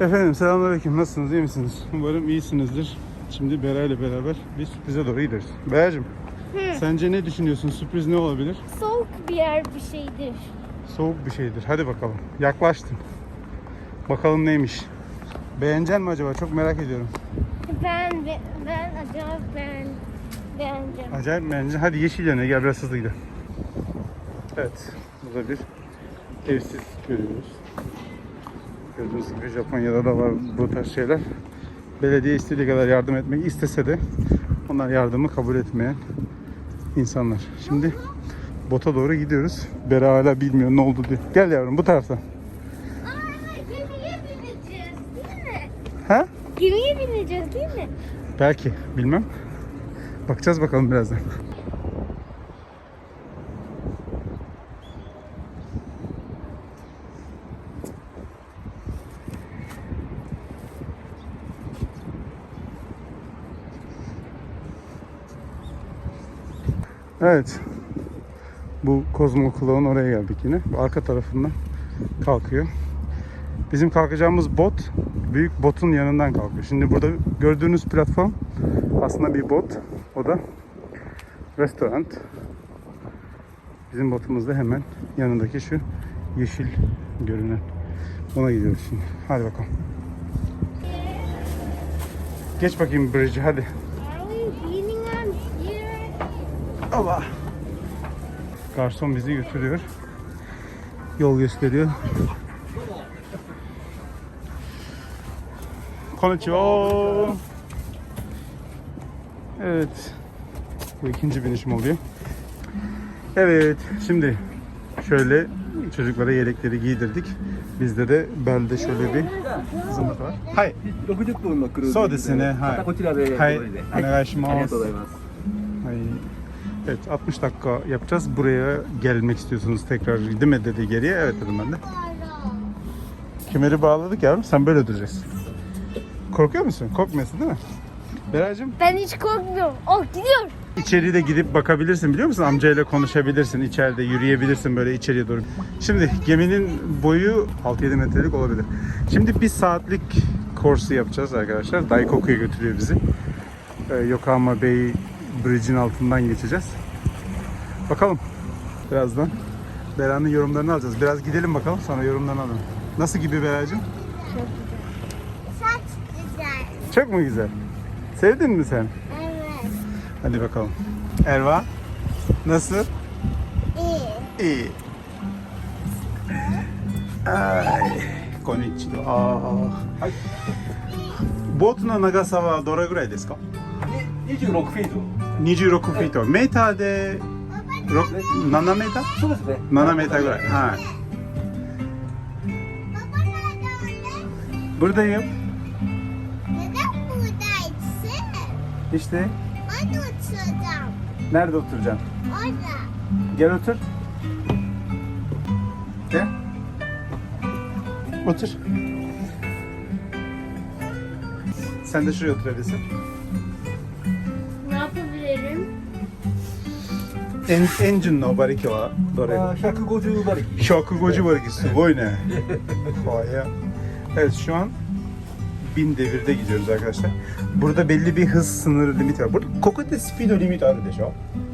Efendim selamünaleyküm. Nasılsınız? iyi misiniz? Umarım iyisinizdir. Şimdi Bera ile beraber bir sürprize doğru gidiyoruz. Beracığım, sence ne düşünüyorsun? Sürpriz ne olabilir? Soğuk bir yer bir şeydir. Soğuk bir şeydir. Hadi bakalım. Yaklaştın. Bakalım neymiş. Beğenecek mi acaba? Çok merak ediyorum. Ben ben, ben acayip ben beğeneceğim. Acayip beğeneceksin. Hadi yeşil yanına gel biraz hızlı gidelim. Evet. Burada bir evsiz görüyoruz. Gördüğünüz gibi Japonya'da da var bu tarz şeyler. Belediye istediği kadar yardım etmek istese de onlar yardımı kabul etmeyen insanlar. Şimdi bota doğru gidiyoruz. Bera hala bilmiyor ne oldu diye. Gel yavrum bu taraftan. Ha? Gemiye bineceğiz değil mi? Belki. Bilmem. Bakacağız bakalım birazdan. Evet. Bu Kozmo Kulağı'nın oraya geldik yine. Arka tarafından kalkıyor. Bizim kalkacağımız bot büyük botun yanından kalkıyor. Şimdi burada gördüğünüz platform aslında bir bot. O da restoran. Bizim botumuz da hemen yanındaki şu yeşil görünen. Ona gidiyoruz şimdi. Hadi bakalım. Geç bakayım bridge'i hadi. Allah. Garson bizi götürüyor. Yol gösteriyor. Konnichiwa. Evet. Bu ikinci binişim oluyor. Evet. Şimdi şöyle çocuklara yelekleri giydirdik. Bizde de belde şöyle bir zımbırtı var. Hay. 60分のクルーズそうですねはいまたこちらでおはい乗りでお願いしますありがとうございます Ay. Evet 60 dakika yapacağız. Buraya gelmek istiyorsunuz tekrar değil mi dedi geriye. Evet dedim ben de. Kemeri bağladık yavrum. Sen böyle duracaksın. Korkuyor musun? Korkmuyorsun değil mi? Beracığım Ben hiç korkmuyorum. Oh gidiyor. içeriye de gidip bakabilirsin biliyor musun? Amcayla konuşabilirsin. içeride yürüyebilirsin böyle içeriye doğru. Şimdi geminin boyu 6-7 metrelik olabilir. Şimdi bir saatlik korsu yapacağız arkadaşlar. Daikoku'ya götürüyor bizi. Ee, Yokohama Bay Bridge'in altından geçeceğiz. Bakalım. Birazdan Bera'nın yorumlarını alacağız. Biraz gidelim bakalım sonra yorumlarını alalım. Nasıl gibi Bera'cığım? Saç güzel. Çok mu güzel? Sevdin mi sen? Evet. Hadi bakalım. Erva nasıl? İyi. いい。はい。こんにちは。はい。ボートの長さはどれぐらいですか 26フィート26フィート。メーターでろ7メーターそうですね ?7 メーターぐらい。はい。Buradayım. Neden buradayız? İşte. Hadi oturacağım. Nerede oturacaksın? Orada. Gel otur. Gel. Otur. Sen de şuraya oturabilirsin. エンエンジンの馬力はどれあ150馬力。150馬力すごいね Bayağı. Evet şu an 1000 devirde gidiyoruz arkadaşlar. Burada belli bir hız sınırı limiti var. Burada kokote speed limit var de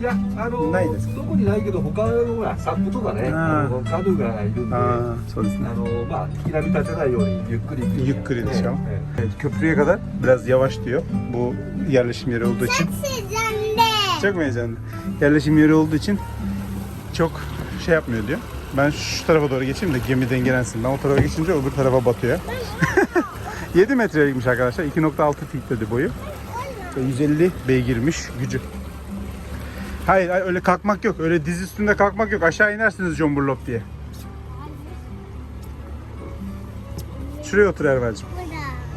いや、あのないですか特にないけど、他のほら、サップとかね、ああのカヌーがいるんで、あ Aa, そうですね。のまあ、引き波立てないようにゆっくり行くようにゆっくりでしょええ ah. ah, Evet, köprüye kadar biraz yavaş diyor. Bu yerleşim yeri olduğu için. Siz çok mu heyecanlı? Yerleşim yeri olduğu için çok şey yapmıyor diyor. Ben şu tarafa doğru geçeyim de gemi dengelensin. Ben o tarafa geçince öbür tarafa batıyor. 7 metreymiş arkadaşlar. 2.6 feet dedi boyu. Ve 150 beygirmiş gücü. Hayır, öyle kalkmak yok. Öyle diz üstünde kalkmak yok. Aşağı inersiniz John Burlop diye. Şuraya otur. Burada.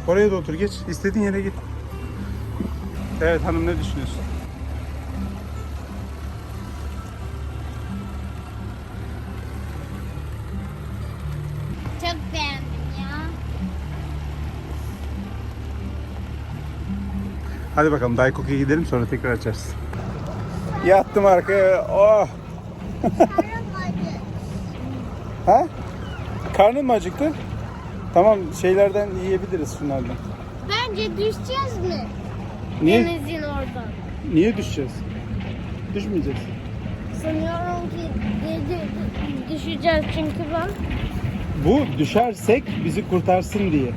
Oraya da otur geç. İstediğin yere git. Evet hanım ne düşünüyorsun? Hadi bakalım Daikoku'ya gidelim sonra tekrar açarız. Yattım arkaya. Oh. Ha? Karnın mı acıktı? Tamam şeylerden yiyebiliriz şunlardan. Bence düşeceğiz mi? Niye? Denizin oradan. Niye düşeceğiz? Düşmeyeceğiz. Sanıyorum ki düşeceğiz çünkü ben Bu düşersek bizi kurtarsın diye.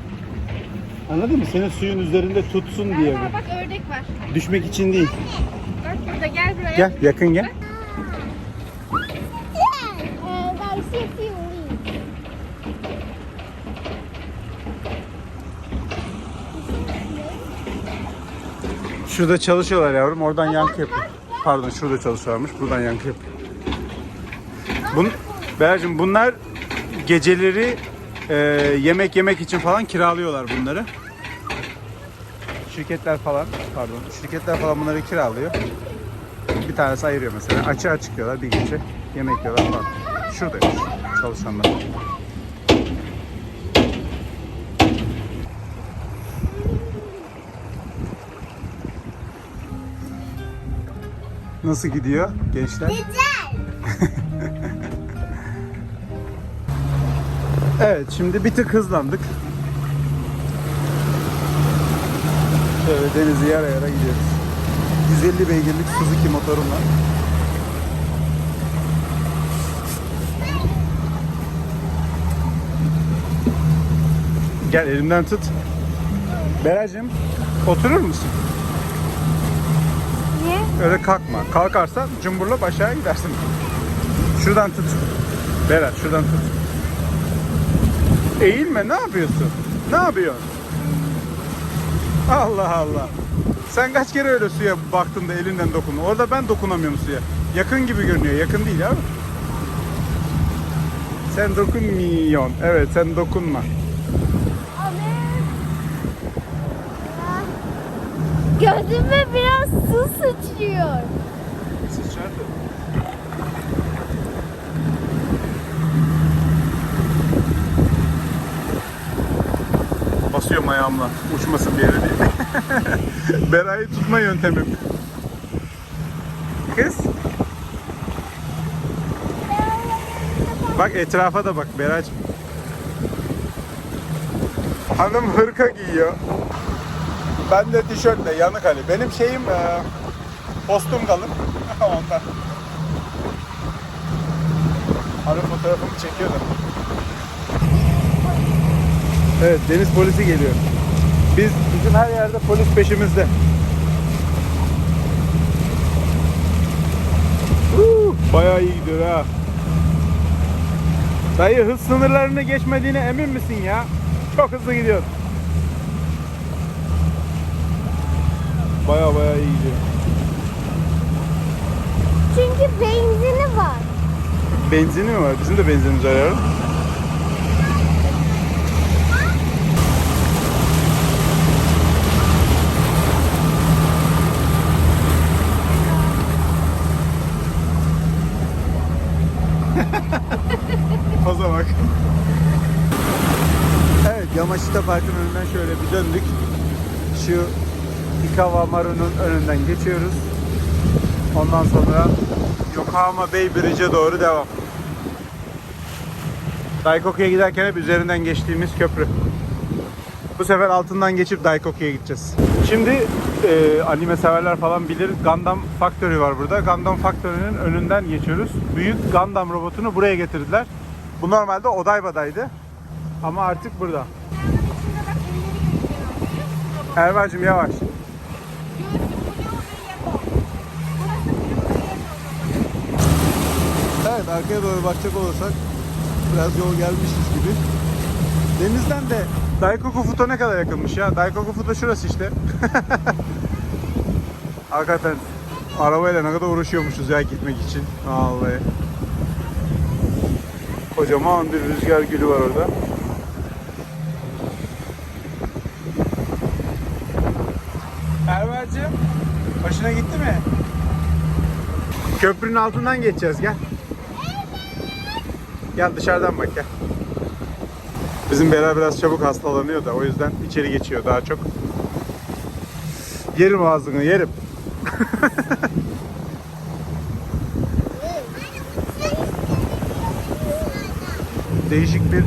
Anladın mı? Seni suyun üzerinde tutsun diye bu. bak ördek var. Düşmek için değil. Bak burada gel buraya. Gel yakın gel. Şurada çalışıyorlar yavrum. Oradan yankı yapıyor. Pardon şurada çalışıyorlarmış. Buradan yankı yapıyor. Bun, Beğer'cim bunlar geceleri e, yemek yemek için falan kiralıyorlar bunları. Şirketler falan pardon şirketler falan bunları kiralıyor. Bir tanesi ayırıyor mesela. Açığa çıkıyorlar bir gece. Yemek yiyorlar falan. Şuradaymış çalışanlar. Nasıl gidiyor gençler? Güzel. Evet şimdi bir tık hızlandık. Şöyle denizi yara yara gidiyoruz. 150 beygirlik Suzuki motorumla. Gel elimden tut. Beracığım oturur musun? Niye? Öyle kalkma. Kalkarsan cumburlop aşağı gidersin. Şuradan tut. Berat şuradan tut. Eğilme ne yapıyorsun? Ne yapıyorsun? Allah Allah. Sen kaç kere öyle suya baktın da elinden dokundun. Orada ben dokunamıyorum suya. Yakın gibi görünüyor. Yakın değil abi. Sen dokunmuyorsun. Evet sen dokunma. Gözüme biraz su sıçrıyor. Ayağımla. Uçmasın bir yere diye. Berayı tutma yöntemim. Kız. Bak etrafa da bak Beracığım. Hanım hırka giyiyor. Ben de tişörtle yanık Ali. Benim şeyim e, postum kalın. Ondan. Hanım fotoğrafımı çekiyor da. Evet deniz polisi geliyor. Biz bizim her yerde polis peşimizde. Huu, bayağı iyi gidiyor ha. Dayı hız sınırlarını geçmediğine emin misin ya? Çok hızlı gidiyor. Baya baya iyi gidiyor. Çünkü benzini var. Benzini mi var? Bizim de benzinimiz var yavrum. Poza bak. Evet, Yamaşita Park'ın önünden şöyle bir döndük. Şu Ikawa Maru'nun önünden geçiyoruz. Ondan sonra Yokohama Bay Bridge'e doğru devam. Daikoku'ya giderken hep üzerinden geçtiğimiz köprü. Bu sefer altından geçip Daikoku'ya gideceğiz. Şimdi e, anime severler falan bilir Gundam Factory var burada. Gundam Factory'nin önünden geçiyoruz. Büyük Gundam robotunu buraya getirdiler. Bu normalde Odaiba'daydı. Ama artık burada. Erva'cığım yavaş. Evet arkaya doğru bakacak olursak biraz yol gelmişiz gibi. Denizden de Daikoku Futo ne kadar yakınmış ya. Daikoku Futo şurası işte. Hakikaten arabayla ne kadar uğraşıyormuşuz ya gitmek için. Vallahi. Kocaman bir rüzgar gülü var orada. Hoşuna gitti mi? Köprünün altından geçeceğiz gel. Gel dışarıdan bak gel. Bizim Bera biraz çabuk hastalanıyor da o yüzden içeri geçiyor daha çok. Yerim ağzını yerim. değişik bir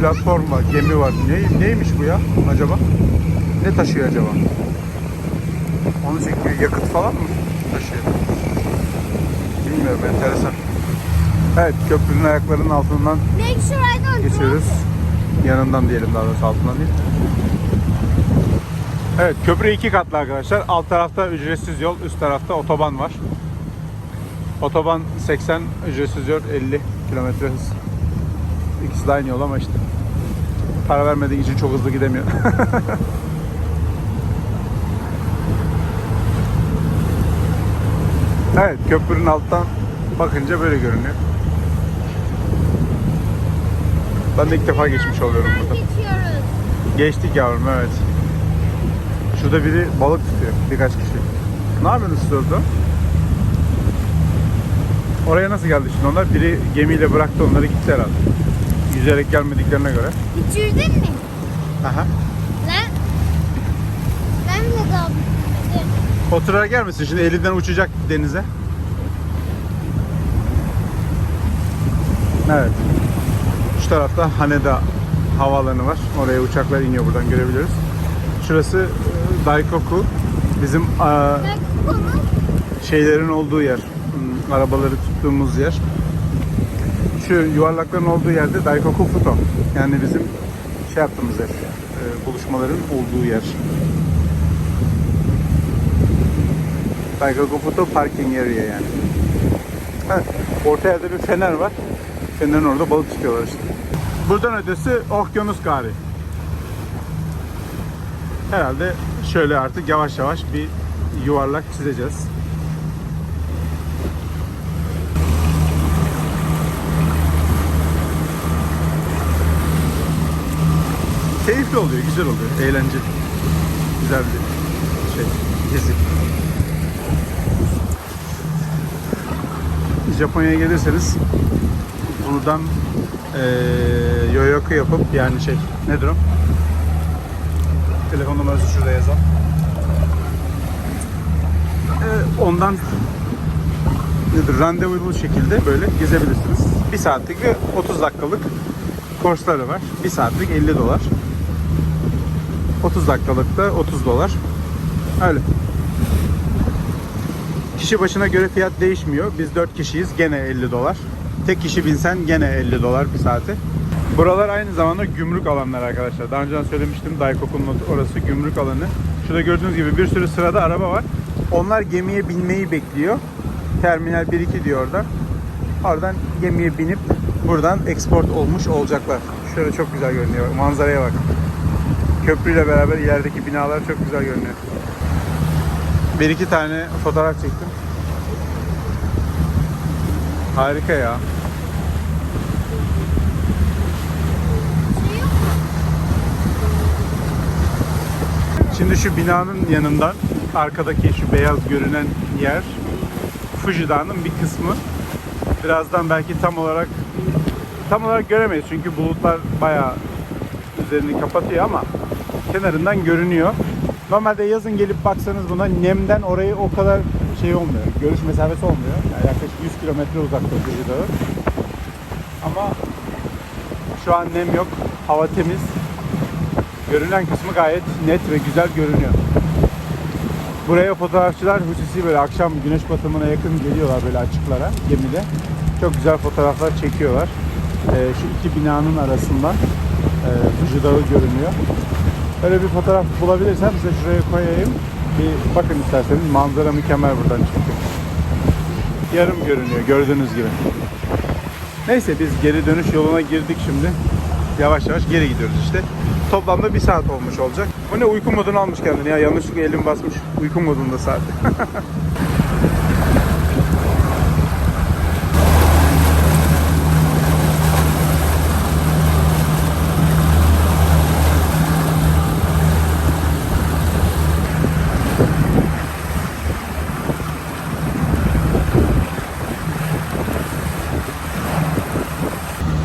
platform var, gemi var. Ne, neymiş bu ya acaba? Ne taşıyor acaba? Onu çekiyor. Yakıt falan mı taşıyor? Bilmiyorum enteresan. Evet köprünün ayaklarının altından geçiyoruz. Yanından diyelim daha doğrusu altından değil. Evet köprü iki katlı arkadaşlar. Alt tarafta ücretsiz yol, üst tarafta otoban var. Otoban 80, ücretsiz yol 50 kilometre hız. İkisi de aynı yol ama işte. Para vermediği için çok hızlı gidemiyor. evet köprünün alttan bakınca böyle görünüyor. Ben de ilk defa geçmiş oluyorum burada. geçiyoruz. Geçtik yavrum evet. Şurada biri balık tutuyor birkaç kişi. Ne yapıyorsunuz orada? Oraya nasıl geldi şimdi onlar? Biri gemiyle bıraktı onları gitti herhalde. Yüzerek gelmediklerine göre. Hiç yüzdün mü? Aha. Lan. Ben bile kaldım. Oturarak gelmesin şimdi elinden uçacak denize. Evet. Şu tarafta Haneda havaalanı var. Oraya uçaklar iniyor buradan görebiliyoruz. Şurası e, Daikoku. Bizim konu. şeylerin olduğu yer. Hmm, Arabaları tuttuğumuz yer. Şu yuvarlakların olduğu yerde Daikoku Futo. Yani bizim şey yaptığımız yer. e, buluşmaların olduğu yer. Futo parking area yani. Evet, orta yerde bir fener var. Fenerin orada balık tutuyorlar işte. Buradan ötesi okyanus gari. Herhalde şöyle artık yavaş yavaş bir yuvarlak çizeceğiz. Keyifli oluyor, güzel oluyor, eğlenceli. Güzel bir şey, gezi. Japonya'ya gelirseniz buradan eee yoyoku yapıp yani şey nedir o? Telefon numarası şurada yazalım. Ee, ondan nedir randevulu şekilde böyle gezebilirsiniz. Bir saatlik ve 30 dakikalık kursları var. Bir saatlik 50 dolar. 30 dakikalık da 30 dolar. Öyle. Kişi başına göre fiyat değişmiyor. Biz 4 kişiyiz gene 50 dolar. Tek kişi binsen gene 50 dolar bir saate. Buralar aynı zamanda gümrük alanları arkadaşlar. Daha önceden söylemiştim Daikoku'nun orası gümrük alanı. Şurada gördüğünüz gibi bir sürü sırada araba var. Onlar gemiye binmeyi bekliyor. Terminal 1-2 diyor orada. Oradan gemiye binip buradan export olmuş olacaklar. Şöyle çok güzel görünüyor. Manzaraya bak. Köprüyle beraber ilerideki binalar çok güzel görünüyor. Bir iki tane fotoğraf çektim. Harika ya. Şimdi şu binanın yanından arkadaki şu beyaz görünen yer Fuji Dağı'nın bir kısmı. Birazdan belki tam olarak tam olarak göremeyiz çünkü bulutlar bayağı üzerini kapatıyor ama kenarından görünüyor. Normalde yazın gelip baksanız buna nemden orayı o kadar şey olmuyor. Görüş mesafesi olmuyor. Yani yaklaşık 100 kilometre uzakta Fuji Dağı. Ama şu an nem yok. Hava temiz. Görünen kısmı gayet net ve güzel görünüyor. Buraya fotoğrafçılar hususi böyle akşam güneş batımına yakın geliyorlar böyle açıklara gemide. Çok güzel fotoğraflar çekiyorlar. Ee, şu iki binanın arasından e, Fuji Dağı görünüyor. Öyle bir fotoğraf bulabilirsem size şuraya koyayım. Bir bakın isterseniz manzara mükemmel buradan çıkıyor. Yarım görünüyor gördüğünüz gibi. Neyse biz geri dönüş yoluna girdik şimdi. Yavaş yavaş geri gidiyoruz işte. Toplamda bir saat olmuş olacak. Bu ne uyku modunu almış kendini ya. Yanlışlıkla elim basmış. Uyku modunda saat.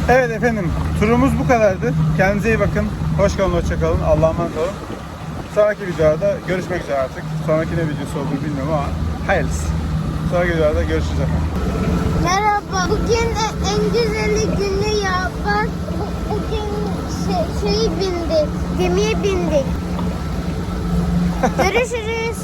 Evet efendim turumuz bu kadardı. Kendinize iyi bakın. Hoş kalın, hoşça kalın. Allah'a emanet olun. Sonraki videoda görüşmek üzere artık. Sonraki ne videosu olduğunu bilmiyorum ama hayırlısı. Sonraki videoda görüşürüz efendim. Merhaba. Bugün en güzeli günü ya. Bak şeyi bindik. Gemiye bindik. Görüşürüz.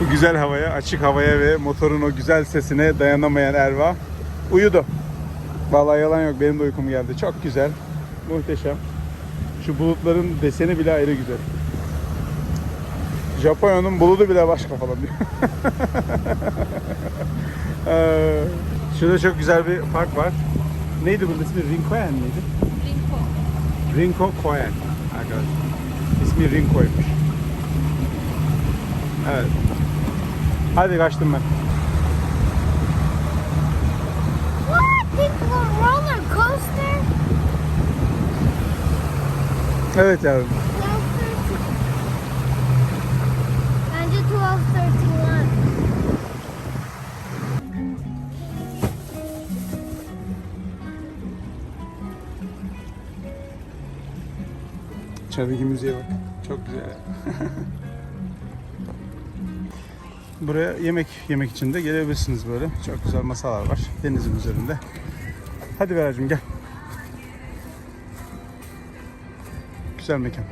Bu güzel havaya, açık havaya ve motorun o güzel sesine dayanamayan Erva uyudu. Vallahi yalan yok benim de uykum geldi. Çok güzel. Muhteşem. Şu bulutların deseni bile ayrı güzel. Japonya'nın bulutu bile başka falan diyor. Ee, Şurada çok güzel bir park var. Neydi bunun ismi? Rinkoen miydi? Rinko. Rinko Koen. Arkadaşlar. İsmi Rinko'ymuş. Evet. Hadi kaçtım ben. Evet yavrum. 12, 13. Bence 12, 13 var. İçerideki müziğe bak. Çok güzel. Buraya yemek yemek için de gelebilirsiniz böyle. Çok güzel masalar var denizin üzerinde. Hadi Beracığım gel. Güzel mekan.